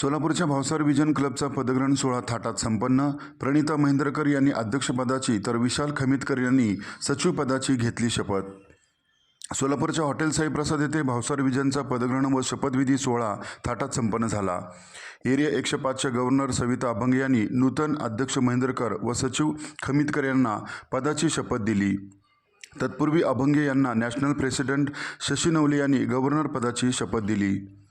सोलापूरच्या भावसार विजन क्लबचा पदग्रहण सोहळा थाटात संपन्न. प्रणिता महेंद्रकर यांनी अध्यक्षपदाची तर विशाल खमितकर यांनी सचिवपदाची घेतली शपथ. सोलापूरच्या हॉटेल साईप्रसाद येथे भावसार विजनचा पदग्रहण व शपथविधी सोहळा थाटात संपन्न झाला. एरिया एकशे पाचच्या गव्हर्नर सविता अभंगे यांनी नूतन अध्यक्ष महेंद्रकर व सचिव खमितकर यांना पदाची शपथ दिली. तत्पूर्वी अभंगे यांना नॅशनल प्रेसिडेंट शशी नवले यांनी गव्हर्नर पदाची शपथ दिली.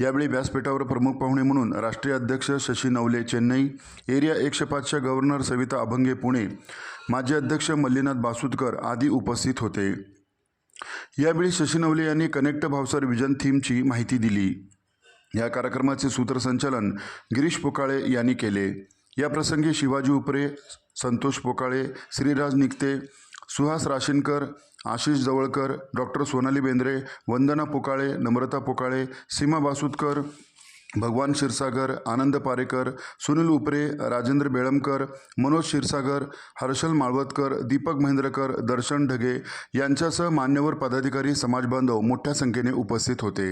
यावेळी व्यासपीठावर प्रमुख पाहुणे म्हणून राष्ट्रीय अध्यक्ष शशी नवले चेन्नई एरिया एकशे पाचच्या गव्हर्नर सविता अभंगे पुणे. माजी अध्यक्ष मल्लीनाथ बासुदकर आदी उपस्थित होते. यावेळी शशी नवले यांनी कनेक्ट भावसर विजन थीमची माहिती दिली. या कार्यक्रमाचे सूत्रसंचालन गिरीश पोकाळे यांनी केले. याप्रसंगी शिवाजी उपरे संतोष पोकाळे श्रीराज निकते सुहास राशीनकर आशिष जवळकर डॉक्टर सोनाली बेंद्रे वंदना पोकाळे नम्रता पोकाळे सीमा बासुतकर भगवान क्षीरसागर आनंद पारेकर सुनील उपरे राजेंद्र बेळमकर मनोज क्षीरसागर हर्षल माळवतकर दीपक महेंद्रकर दर्शन ढगे यांच्यासह मान्यवर पदाधिकारी समाजबांधव मोठ्या संख्येने उपस्थित होते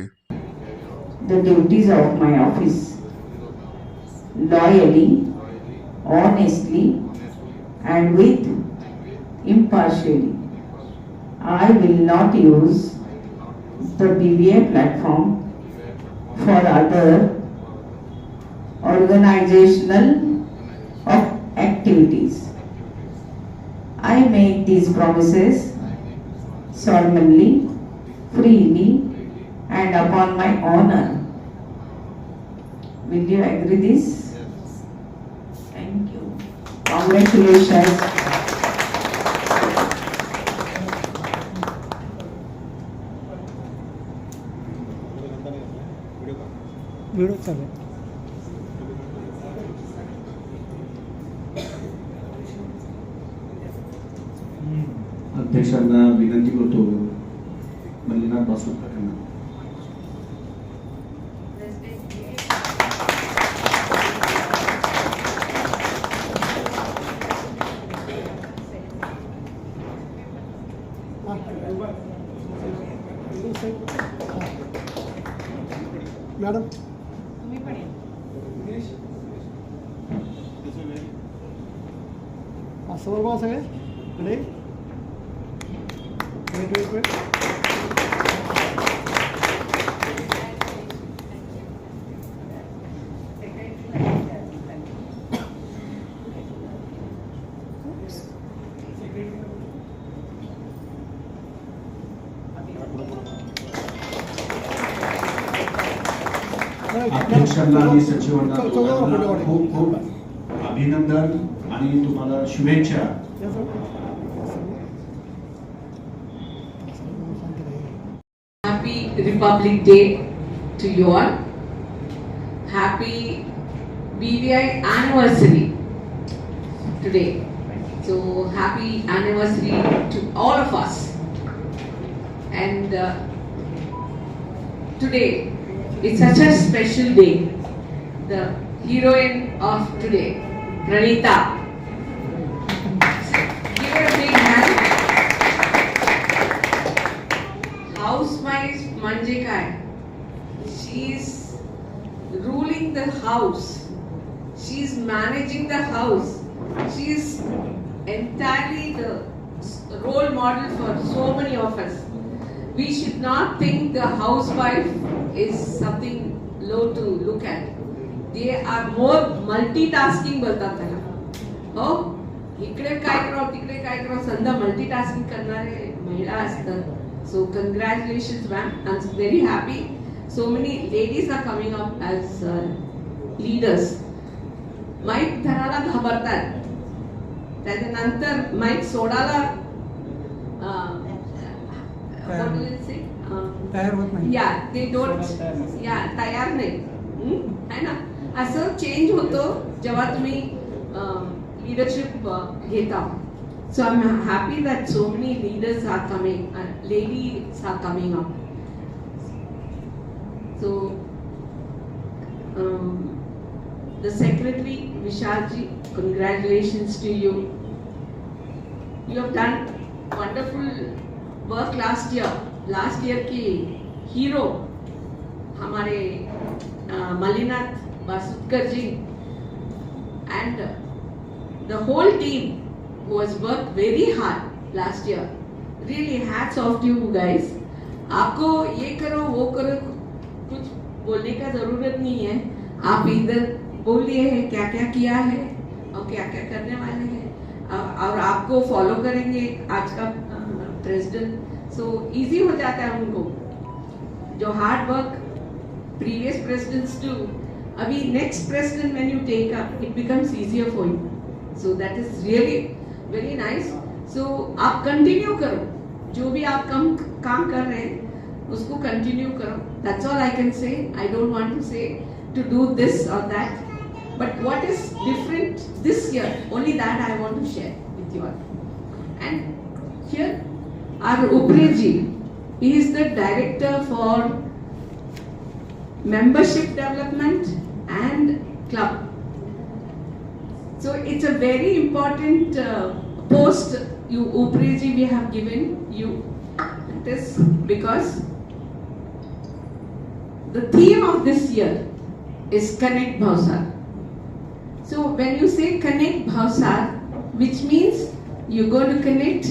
the duties of my office loyally, honestly, and with impartially. I will not use the BBA platform for other organizational activities. I make these promises solemnly, freely, and upon my honor. Will you agree this? Thank you. Congratulations. चालू आहे अध्यक्षांना विनंती करतो मल्लीनाथ यांना madam हा, समोर बघा सगळे इकडे वेट वेट वेट अध्यक्षांना आणि सचिवांना चौ- चौघांना दोघांना फोटो काढू. खूप खूप अभिनंदन आणि तुम्हाला शुभेच्छा या सर. शांत राहा. Happy Republic Day to you all. Happy BVI anniversary today. So happy anniversary to all of us. And uh, today it's such a special day. The heroine of today, Pranita. Give her a big hand. Housewife Manjikai. She's ruling the house. She's managing the house. She's entirely the role model for so many of us. We should not think the housewife is something low to look at. They are more multitasking बोलतात त्याला हो? इकडे काय करावं तिकडे काय करावं समजा मल्टीटास्किंग करणारे महिला असतात. So congratulation ma'am I am very happy so many ladies are coming up as leaders mic धरायला घाबरतात. त्याच्यानंतर माईक सोडायला अं, what will it say? अं, तयार होत नाही. या ते डोंट या तयार नाही. हं? है ना? असं चेंज होतो जेव्हा तुम्ही लिडरशिप घेता. So I am happy that so many leaders are coming ladies are coming up so the secretary Vishalji congratulations to you. You have done wonderful work last year last year की hero हमारे Mallinath Wasudkar ji. And the whole team was work very hard last year really hats off you guys आपको ये करो, वो करो, कुछ बोलने का ज़रूरत नहीं है। आप इधर बोल लिए हैं क्या क्या किया है, और क्या क्या करने वाले हैं। और आपको फॉलो करेंगे। आज का प्रेसिडेंट सो इजी हो जाता है उनको. जो hard work previous presidents to अभी next president when you take up it becomes easier for you so that is really very nice so आप कंटिन्यू करो. जो भी आप कम, काम कर रहे हैं, उसको कंटिन्यू करो. That's all I can say I don't want to say to do this और that but what is different this year only that I want to share with you all and here our Upreji he is the director for membership development and club. So it's a very important uh, post you Upreji we have given you. It is because the theme of this year is Connect Bhausar. So when you say Connect Bhausar, which means you're going to connect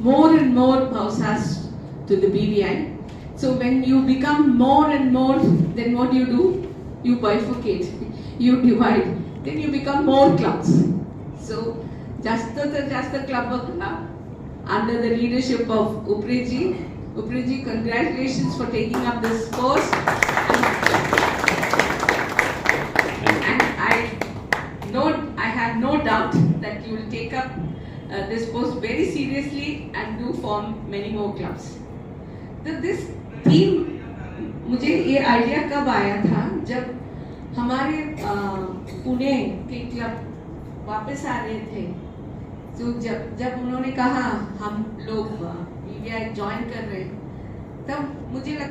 more and more pausas to the BVI. So when you become more and more, then what do you do? You bifurcate, you divide, then you become more clubs. So just the Jasta Club uh, under the leadership of Upreji. Upreji, congratulations for taking up this course. Uh, this post very seriously and do form many more clubs. तो this theme मुझे ये idea कब आया था जब हमारे पुणे के club वापस आ रहे थे तो जब जब उन्होंने कहा हम लोग ज्वाइन कर रहे तब मुझे लगा